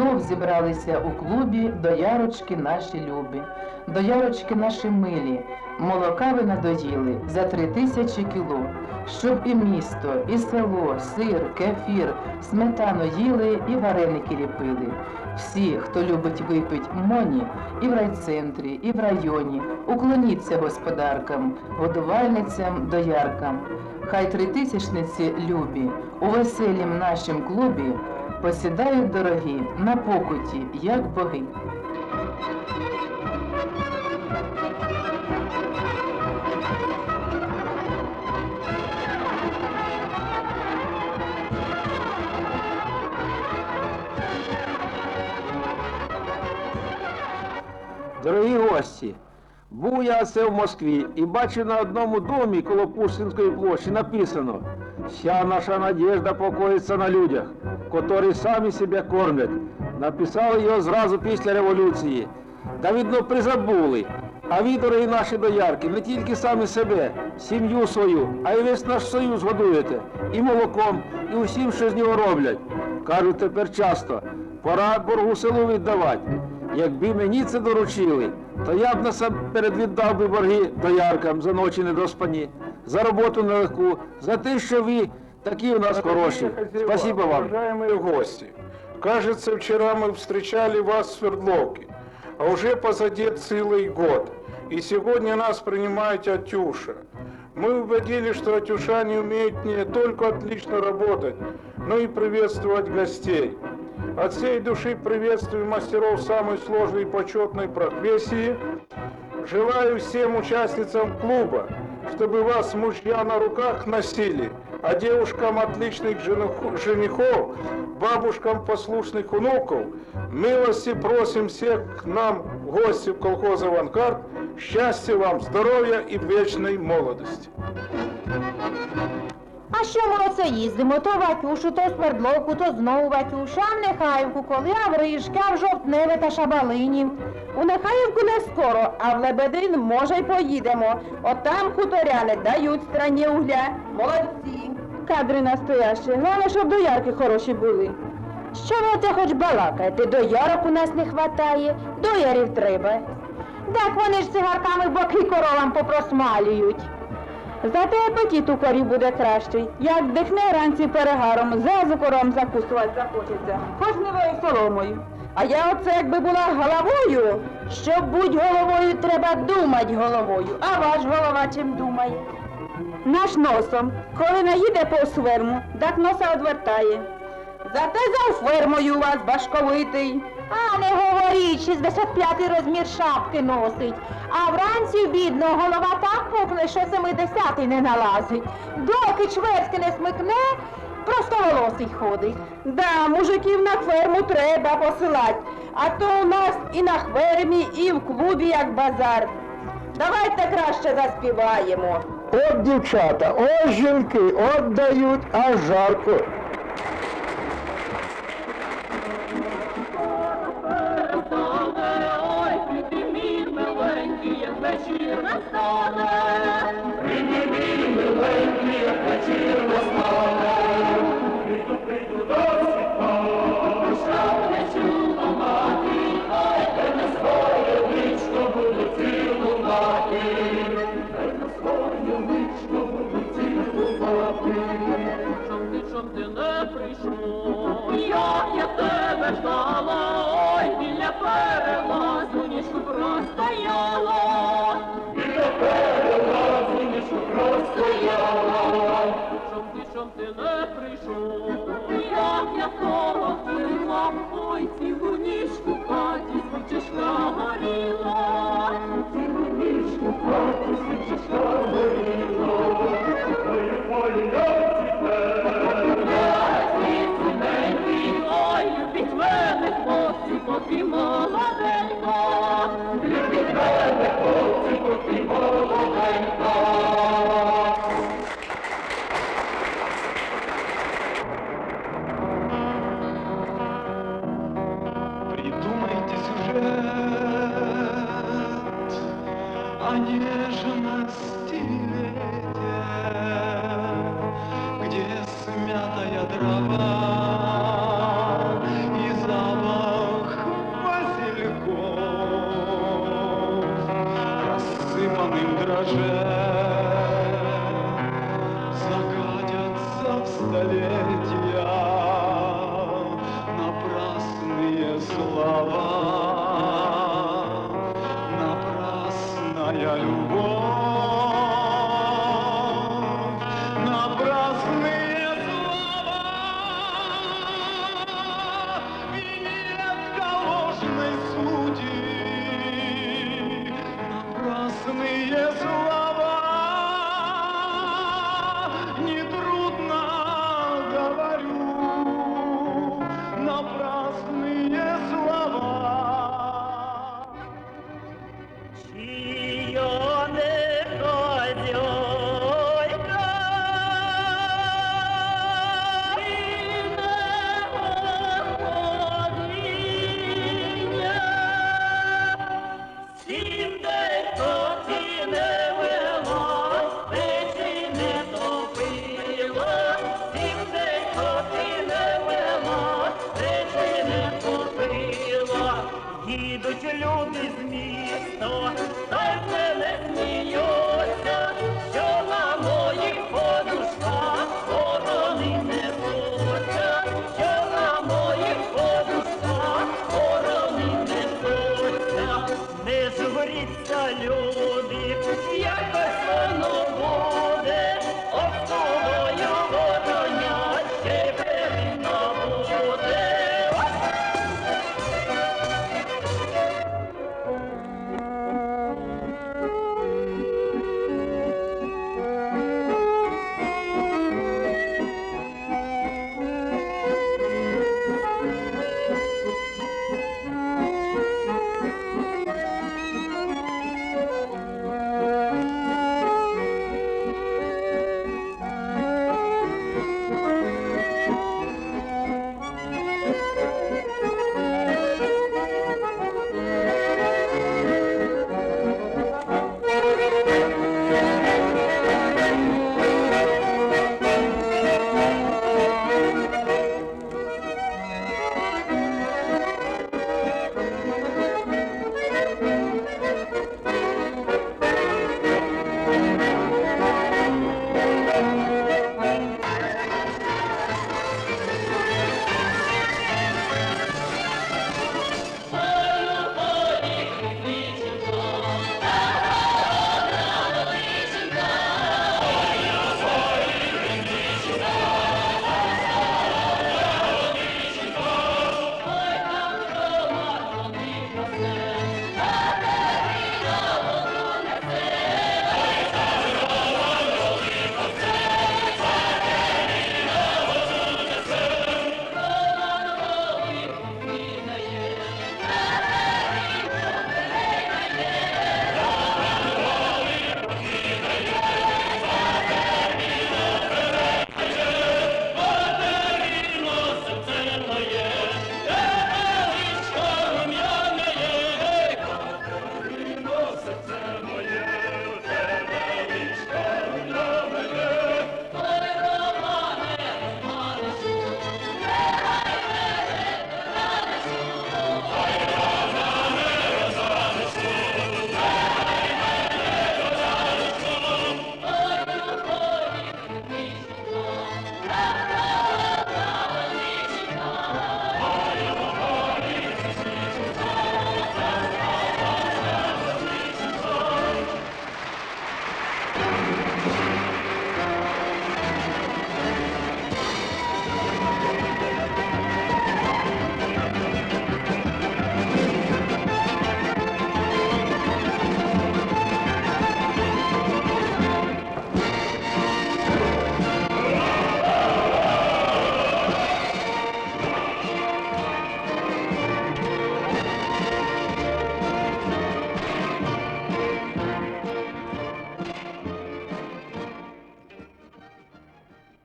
Знов зібралися у клубі доярочки наші любі, доярочки наші милі, молока ви надоїли за три тисячі кіло, щоб і місто, і село, сир, кефір, сметану їли і вареники ліпили. Всі, хто любить випить моні, і в райцентрі, і в районі, уклоніться господаркам, годувальницям, дояркам. Хай тритисячниці любі, у веселім нашім клубі посідають дорогі на покуті, як боги. Дорогі гості, був я це в Москві і бачив на одному домі коло Пушкінської площі написано «Вся наша надежда покоїться на людях, котрі самі себе кормлять. Написали його зразу після революції. Да видно, призабули. А ви, дорогі наші доярки, не тільки самі себе, сім'ю свою, а й весь наш союз годуєте. І молоком, і усім, що з нього роблять. Кажуть тепер часто, пора боргу селу віддавати. Якби мені це доручили, то я б насамперед віддав би борги дояркам за ночі недоспані, за роботу нелегку, за те, що ви такі у нас хороші. Спасибо вам. Уважаемые гости, кажется, вчера мы встречали вас в Свердловке, а уже позади целый год. И сегодня нас принимает Атюша. Мы убедили, что Атюшане умеют не только отлично работать, но и приветствовать гостей. От всей души приветствую мастеров самой сложной и почетной профессии. Желаю всем участницам клуба, чтобы вас мужья на руках носили, а девушкам отличных жених- женихов, бабушкам послушных внуков, милости просим всех к нам в гости в колхоз «Авангард», счастья вам, здоровья и вечной молодости. А що ми оце їздимо? То Ватюшу, то Свердловку, то знову Ватюшу, а в Нехаївку, коли Авришки, а в Жовтневе та Шабалинів. У Нехаївку не скоро, а в Лебедин, може, й поїдемо. От там хуторяни дають страні угля. Молодці. Кадри настоящі, головне, щоб доярки хороші були. Що ви оце хоч балакаєте? Доярок у нас не хватає, доярів треба. Так вони ж цигарками боки коровам попросмалюють. Зате апетит у корів буде кращий. Як дихне вранці перегаром, зразу кором закусувати захочеться, хоч невою соломою. А я оце якби була головою, щоб будь головою, треба думать головою. А ваш голова чим думає? Наш носом, коли наїде по сверму, так носа одвертає. Зате за фермою у вас башковитий. А не говоріть, 65-й розмір шапки носить. А вранці, бідно, голова так пухне, що 70-й не налазить. Доки чверськи не смикне, просто волосий ходить. Да, мужиків на ферму треба посилати. А то у нас і на фермі, і в клубі як базар. Давайте краще заспіваємо. От дівчата, ось жінки, от дають аж жарко. Тебе ждала, ой, біля перелазу ніжку простояла. Як Їдуть люди з міста,